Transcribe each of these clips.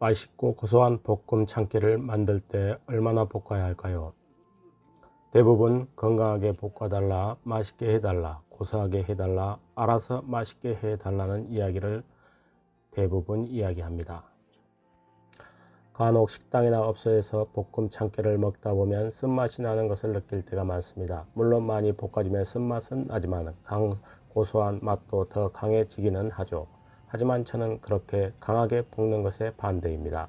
맛있고 고소한 볶음 참깨를 만들 때 얼마나 볶아야 할까요? 대부분 건강하게 볶아달라, 맛있게 해달라, 고소하게 해달라, 알아서 맛있게 해달라는 이야기를 대부분 이야기합니다. 간혹 식당이나 업소에서 볶음 참깨를 먹다 보면 쓴맛이 나는 것을 느낄 때가 많습니다. 물론 많이 볶아지면 쓴맛은 나지만 강, 고소한 맛도 더 강해지기는 하죠. 하지만 저는 그렇게 강하게 볶는 것에 반대입니다.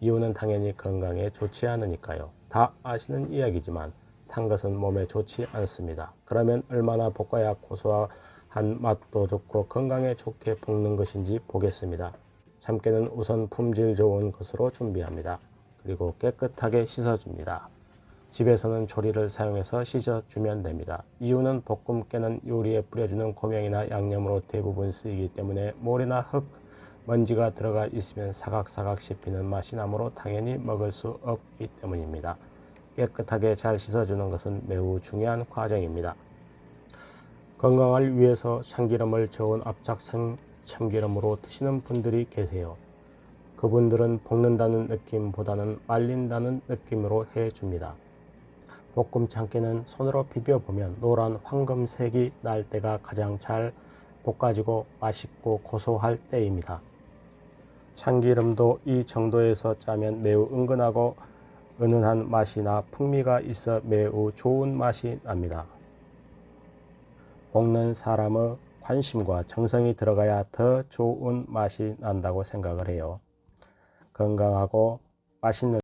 이유는 당연히 건강에 좋지 않으니까요. 다 아시는 이야기지만 탄 것은 몸에 좋지 않습니다. 그러면 얼마나 볶아야 고소한 맛도 좋고 건강에 좋게 볶는 것인지 보겠습니다. 참깨는 우선 품질 좋은 것으로 준비합니다. 그리고 깨끗하게 씻어줍니다. 집에서는 조리를 사용해서 씻어주면 됩니다. 이유는 볶음 깨는 요리에 뿌려주는 고명이나 양념으로 대부분 쓰이기 때문에 모래나 흙, 먼지가 들어가 있으면 사각사각 씹히는 맛이 나므로 당연히 먹을 수 없기 때문입니다. 깨끗하게 잘 씻어주는 것은 매우 중요한 과정입니다. 건강을 위해서 참기름을 저온 압착 생 참기름으로 드시는 분들이 계세요. 그분들은 볶는다는 느낌보다는 말린다는 느낌으로 해줍니다. 볶음 참깨는 손으로 비벼보면 노란 황금색이 날 때가 가장 잘 볶아지고 맛있고 고소할 때입니다. 참기름도 이 정도에서 짜면 매우 은근하고 은은한 맛이나 풍미가 있어 매우 좋은 맛이 납니다. 볶는 사람의 관심과 정성이 들어가야 더 좋은 맛이 난다고 생각을 해요. 건강하고 맛있는